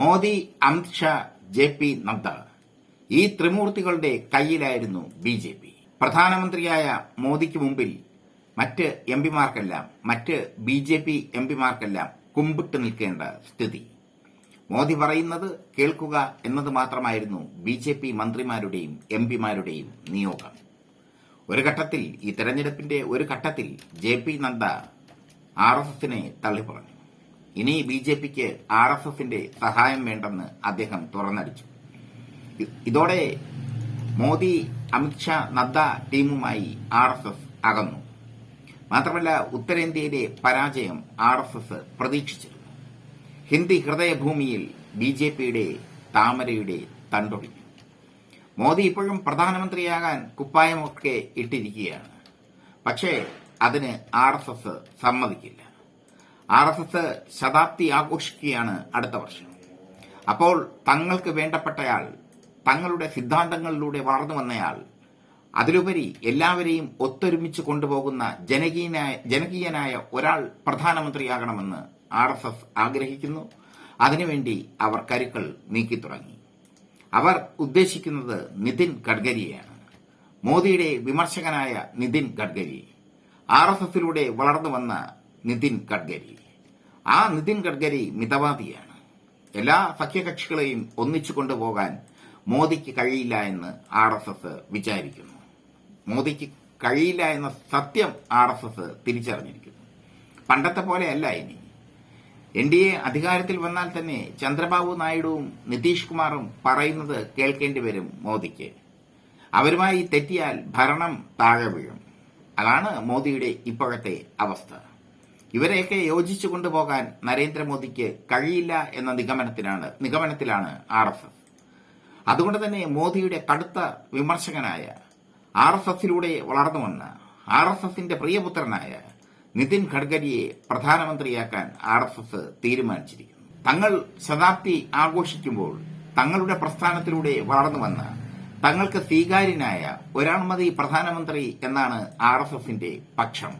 Modi Amit Shah J P Nadda. ഈ ത്രിമൂർത്തികളുടെ കയ്യിലായിരുന്നു ബി ജെ പി. പ്രധാനമന്ത്രിയായ മോദിക്ക് മുമ്പിൽ മറ്റ് എം പിമാർക്കെല്ലാം മറ്റ് ബി ജെ പി എം പിമാർക്കെല്ലാം കുമ്പിട്ട് നിൽക്കേണ്ട സ്ഥിതി. മോദി പറയുന്നത് കേൾക്കുക എന്നത് മാത്രമായിരുന്നു ബി ജെ പി മന്ത്രിമാരുടെയും എം പിമാരുടെയും നിയോഗം. ഒരു ഘട്ടത്തിൽ ഈ തെരഞ്ഞെടുപ്പിന്റെ ഒരു ഘട്ടത്തിൽ J P Nadda R S എസിനെ തള്ളിപ്പറഞ്ഞു. ഇനി ബി ജെ പിക്ക് ആർ എസ് എസിന്റെ സഹായം വേണ്ടെന്ന് അദ്ദേഹം തുറന്നടിച്ചു. ഇതോടെ മോദി അമിത്ഷാ നദ്ദ ടീമുമായി ആർ എസ് എസ് അകന്നു. മാത്രമല്ല ഉത്തരേന്ത്യയിലെ പരാജയം ആർ എസ് എസ് പ്രതീക്ഷിച്ചിരുന്നു. ഹിന്ദി ഹൃദയഭൂമിയിൽ ബി ജെ പിയുടെ താമരയുടെ തണ്ടൊടിഞ്ഞു. മോദി ഇപ്പോഴും പ്രധാനമന്ത്രിയാകാൻ കുപ്പായമൊക്കെ ഇട്ടിരിക്കുകയാണ്. പക്ഷേ അതിന് ആർ എസ് എസ് സമ്മതിക്കില്ല. ആർ എസ് എസ് ശതാബ്ദി ആഘോഷിക്കുകയാണ് അടുത്ത വർഷം. അപ്പോൾ തങ്ങൾക്ക് വേണ്ടപ്പെട്ടയാൾ തങ്ങളുടെ സിദ്ധാന്തങ്ങളിലൂടെ വളർന്നു വന്നയാൾ അതിലുപരി എല്ലാവരെയും ഒത്തൊരുമിച്ച് കൊണ്ടുപോകുന്ന ജനകീയനായ ജനകീയനായ ഒരാൾ പ്രധാനമന്ത്രിയാകണമെന്ന് ആർ എസ് എസ് ആഗ്രഹിക്കുന്നു. അതിനുവേണ്ടി അവർ കരുക്കൾ നീക്കി തുടങ്ങി അവർ ഉദ്ദേശിക്കുന്നത് നിതിൻ ഗഡ്കരിയെയാണ്. മോദിയുടെ വിമർശകനായ നിതിൻ ഗഡ്കരി. ആർ എസ് എസിലൂടെ വളർന്നു വന്ന നിതിൻ ഗഡ്കരി. ആ നിതിൻ ഗഡ്കരി മിതവാദിയാണ്. എല്ലാ സഖ്യകക്ഷികളെയും ഒന്നിച്ചു കൊണ്ടുപോകാൻ മോദിക്ക് കഴിയില്ല എന്ന് ആർ എസ് എസ് വിചാരിക്കുന്നു. മോദിക്ക് കഴിയില്ല എന്ന സത്യം ആർ എസ് എസ് തിരിച്ചറിഞ്ഞിരിക്കുന്നു. പണ്ടത്തെ പോലെ അല്ല ഇനി. എൻ ഡി എ അധികാരത്തിൽ വന്നാൽ തന്നെ ചന്ദ്രബാബു നായിഡുവും നിതീഷ് കുമാറും പറയുന്നത് കേൾക്കേണ്ടി വരും മോദിക്ക്. അവരുമായി തെറ്റിയാൽ ഭരണം താഴെ വീഴും. അതാണ് മോദിയുടെ ഇപ്പോഴത്തെ അവസ്ഥ. ഇവരെയൊക്കെ യോജിച്ചു കൊണ്ടുപോകാൻ നരേന്ദ്രമോദിക്ക് കഴിയില്ല എന്ന നിഗമനത്തിലാണ് നിഗമനത്തിലാണ് ആർ എസ് എസ്. അതുകൊണ്ട് തന്നെ മോദിയുടെ കടുത്ത വിമർശകനായ ആർ എസ് എസിലൂടെ വളർന്നു വന്ന ആർ എസ് എസിന്റെ പ്രിയപുത്രനായ നിതിൻ ഗഡ്കരിയെ പ്രധാനമന്ത്രിയാക്കാൻ ആർ എസ് എസ് തീരുമാനിച്ചിരിക്കുന്നു. തങ്ങൾ ശതാബ്ദി ആഘോഷിക്കുമ്പോൾ തങ്ങളുടെ പ്രസ്ഥാനത്തിലൂടെ വളർന്നു വന്ന തങ്ങൾക്ക് സ്വീകാര്യനായ ഒരാൾ മതി പ്രധാനമന്ത്രി എന്നാണ് ആർ എസ് എസിന്റെ പക്ഷം.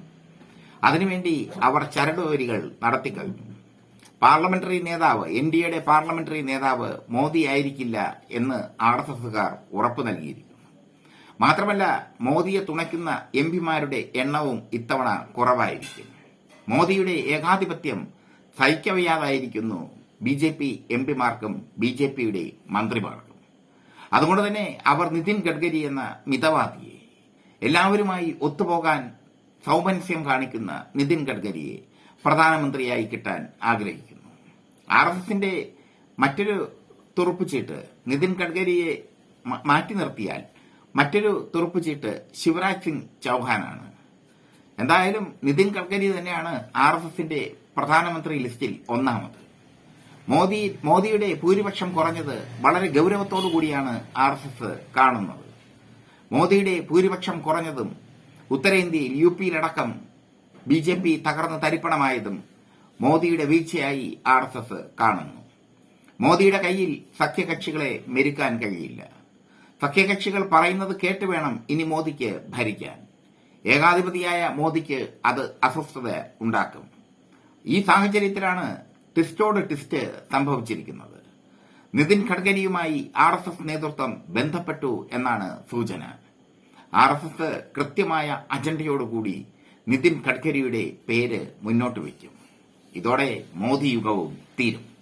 അതിനുവേണ്ടി അവർ ചരടുവരികൾ നടത്തിക്കഴിഞ്ഞു. പാർലമെന്ററി നേതാവ് എൻ ഡി എയുടെ പാർലമെന്ററി നേതാവ് മോദി ആയിരിക്കില്ല എന്ന് ആർ എസ് എസുകാർ ഉറപ്പു നൽകിയിരിക്കുന്നു. മാത്രമല്ല മോദിയെ തുണയ്ക്കുന്ന എം പിമാരുടെ എണ്ണവും ഇത്തവണ കുറവായിരിക്കും മോദിയുടെ ഏകാധിപത്യം സഹിക്കവയ്യാതായിരിക്കുന്നു ബി ജെ പി എം പിമാർക്കും ബി ജെ പിയുടെ മന്ത്രിമാർക്കും. അതുകൊണ്ട് തന്നെ അവർ നിതിൻ ഗഡ്കരി എന്ന മിതവാദിയെ എല്ലാവരുമായി ഒത്തുപോകാൻ സൗമനസ്യം കാണിക്കുന്ന നിതിൻ ഗഡ്കരിയെ പ്രധാനമന്ത്രിയായി കിട്ടാൻ ആഗ്രഹിക്കുന്നു. ആർ എസ് എസിന്റെ മറ്റൊരു തുറുപ്പുചീട്ട് നിതിൻ ഗഡ്കരിയെ മാറ്റി നിർത്തിയാൽ മറ്റൊരു തുറുപ്പുചീട്ട് ശിവരാജ് സിംഗ് ചൌഹാനാണ്. എന്തായാലും നിതിൻ ഗഡ്കരി തന്നെയാണ് ആർ എസ് എസിന്റെ പ്രധാനമന്ത്രി ലിസ്റ്റിൽ ഒന്നാമത്. മോദി മോദിയുടെ ഭൂരിപക്ഷം കുറഞ്ഞത് വളരെ ഗൗരവത്തോടു കൂടിയാണ് ആർ എസ് എസ് കാണുന്നത്. മോദിയുടെ ഭൂരിപക്ഷം കുറഞ്ഞതും ഉത്തരേന്ത്യയിൽ യു പിയിലടക്കം ബി ജെ പി തകർന്ന് തരിപ്പണമായതും മോദിയുടെ വീഴ്ചയായി ആർ എസ് എസ് കാണുന്നു. മോദിയുടെ കയ്യിൽ സഖ്യകക്ഷികളെ മെരുക്കാൻ കഴിയില്ല. സഖ്യകക്ഷികൾ പറയുന്നത് കേട്ട് വേണം ഇനി മോദിക്ക് ഭരിക്കാൻ. ഏകാധിപതിയായ മോദിക്ക് അത് അസ്വസ്ഥത ഉണ്ടാക്കും. ഈ സാഹചര്യത്തിലാണ് ട്വിസ്റ്റോട് ട്വിസ്റ്റ് സംഭവിച്ചിരിക്കുന്നത്. നിതിൻ ഗഡ്കരിയുമായി ആർ നേതൃത്വം ബന്ധപ്പെട്ടു എന്നാണ് സൂചന. ആർ എസ് എസ് കൃത്യമായ അജണ്ടയോടുകൂടി നിതിൻ ഗഡ്കരിയുടെ പേര് മുന്നോട്ട് വയ്ക്കും. ഇതോടെ മോദി യുഗവും തീരും.